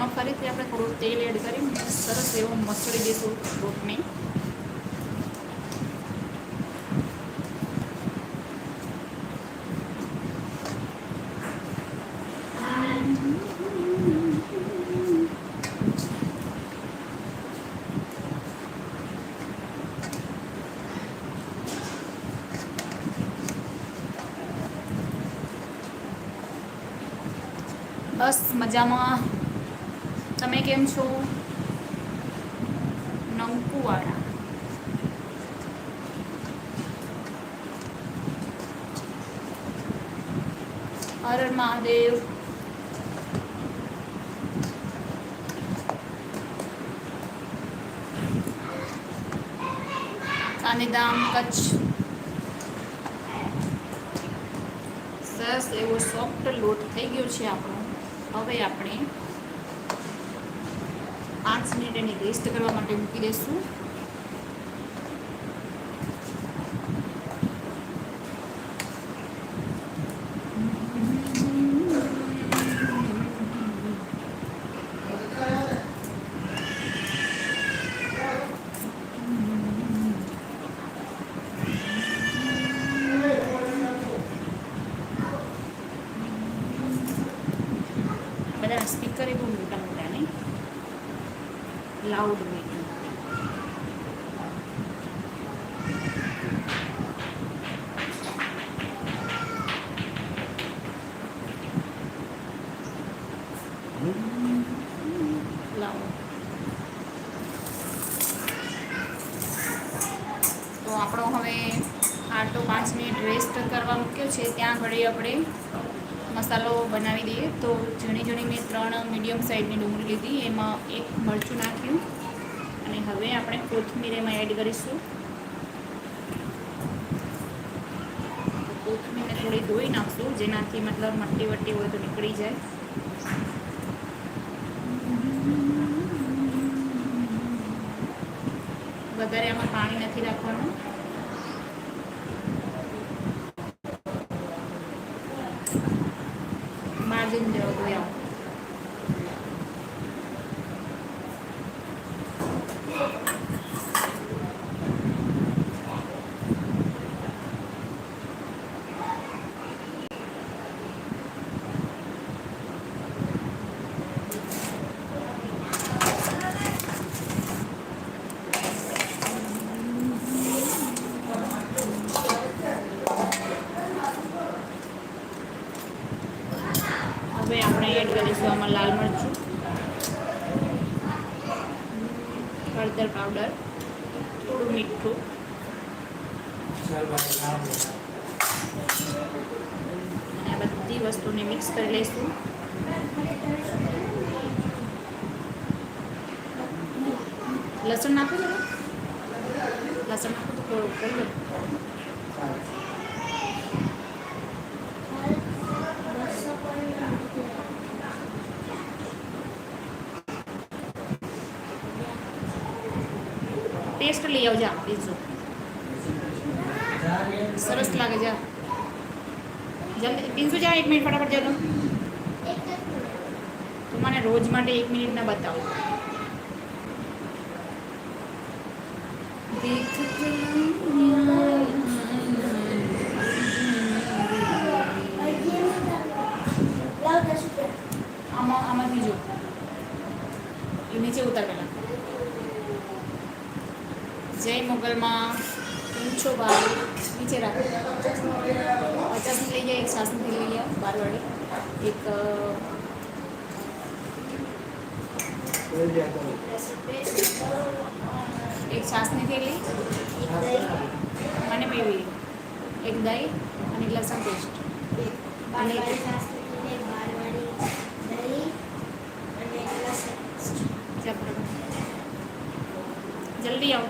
આમાં ફરીથી આપણે થોડું તેલ એડ કરી સરસ એવો મસળી દઈશું લોટને બસ મજામાં તમે કેમ છો? નંકુવાળા. હર મહાદેવ. ગાંધીધામ કચ્છ. સરસ એવો સોફ્ટ લોટ થઈ ગયો છે આપણો. હવે આપણે પાંચ મિનિટ એની રેસ્ટ કરવા માટે મૂકી દઈશું બધા સ્પીકર એ બહુ મોટા Lâu! પાંચ મિનિટ રેસ્ટ કરવા મૂક્યો છે, ત્યાં ઘડી આપણે મસાલો બનાવી દઈએ. તો ઝીણી ઝીણી મેં ત્રણ મીડિયમ સાઇઝની ડુંગળી લીધી, એમાં એક મરચું નાખ્યું. અને હવે આપણે કોથમીર એમાં એડ કરીશું કોથમીરને થોડી ધોઈ નાખશું, જેનાથી મતલબ મટ્ટી વટ્ટી હોય તો નીકળી જાય. વધારે આમાં પાણી નથી રાખવાનું. 가진 대로고 요. એડ કરીશું આમાં લાલ મરચું હળદર પાવડર થોડું મીઠું અને આ બધી વસ્તુને મિક્સ કરી લઈશું લસણ નાખો છો લસણ નાખો તો થોડું ટેસ્ટ લઈ આવજો પીઝો સરસ લાગે, જા. જલ્દી પીઝો જા એક મિનિટ ફટાફટ જતો. તું મને રોજ માટે એક મિનિટ ના બતાવો. આમાં આમાંથી જો નીચે ઉતાર પેલા જય મોગલમાં. કેમ છો નીચે રાખો. પચાસની લઈ જાય એક સાસની લઈ જાય બારવાળી. એક એક છાસની થેલી મને બેવી એક દહીં અને લસણ પેસ્ટ અને જલ્દી આવો.